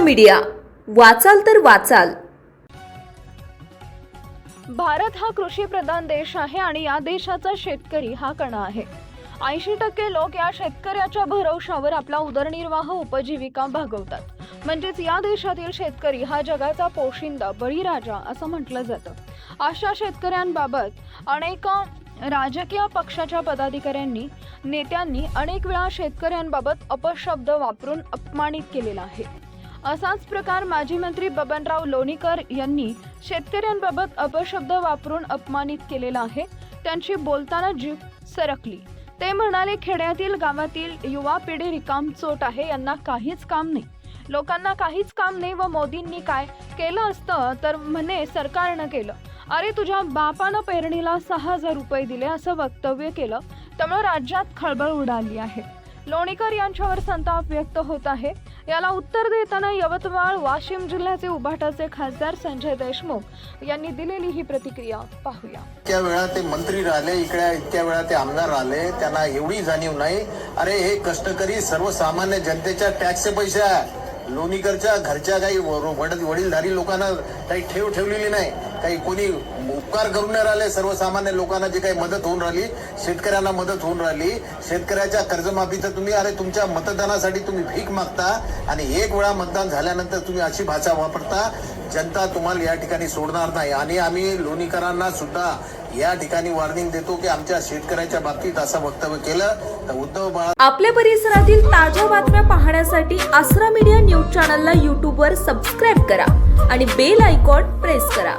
Media. वाचाल तर वाचाल. भारत हा कृषी प्रधान देश आहे आणि या देशाचा शेतकरी हा कणा आहे. ऐंशी टक्के लोक या शेतकऱ्याच्या भरवशावर आपला उदरनिर्वाह उपजीविका भागवतात. म्हणजेच या देशातील शेतकरी हा जगाचा पोशिंदा बळीराजा असं म्हटलं जातं. अशा शेतकऱ्यांबाबत अनेक राजकीय पक्षाच्या पदाधिकाऱ्यांनी नेत्यांनी अनेक वेळा शेतकऱ्यांबाबत अपशब्द वापरून अपमानित केलेला आहे. असाच प्रकार माजी मंत्री बबनराव लोणीकर यांनी शेतकऱ्यांबाबत अपशब्द वापरून अपमानित केलेला आहे. त्यांची बोलताना जीव सरकली. ते म्हणाले खेड्यातील गावातील युवा पिढी रिकामचोट आहे यांना काहीच काम नाही. लोकांना काहीच काम नाही व मोदींनी काय केलं असतं तर म्हणे सरकारनं केलं. अरे तुझ्या बापानं पेरणीला सहा हजार रुपये दिले असं वक्तव्य केलं. त्यामुळे राज्यात खळबळ उडाली आहे. लोणीकर यांच्यावर संताप व्यक्त होत आहे. याला उत्तर देताना यवतमाळ वाशिम जिल्ह्याचे उभाटाचे खासदार संजय देशमुख यांनी दिलेली ही प्रतिक्रिया पाहूया. इतक्या वेळा ते मंत्री राहिले इकडे इतक्या वेळा ते आमदार राहिले त्यांना एवढी जाणीव नाही. अरे हे कष्टकरी सर्वसामान्य जनतेच्या टॅक्सचे पैसे लोणीकरच्या घरच्या काही व- वडीलधारी लोकांना काही ठेव ठेवलेली नाही. काही कोणी उपकार करून नाही राहिले सर्वसामान्य लोकांना जी काही मदत होऊन राहिली शेतकऱ्यांना मदत होऊन राहिली शेतकऱ्याच्या कर्जमाफीचं तुम्ही अरे तुमच्या मतदानासाठी तुम्ही भीक मागता आणि एक वेळा मतदान झाल्यानंतर तुम्ही अशी भाषा वापरता जनता तुम्हाला या ठिकाणी सोडणार नाही. आणि आम्ही लोणीकरांना सुद्धा या ठिकाणी वॉर्निंग देतो की आमच्या शेतकऱ्याच्या बाबतीत असं वक्तव्य केलं तर उद्धव आपल्या परिसरातील ताज्या बातम्या पाहण्यासाठी आसरा मीडिया न्यूज चॅनलला यूट्यूबवर सबस्क्राईब करा आणि बेल आयकॉन प्रेस करा.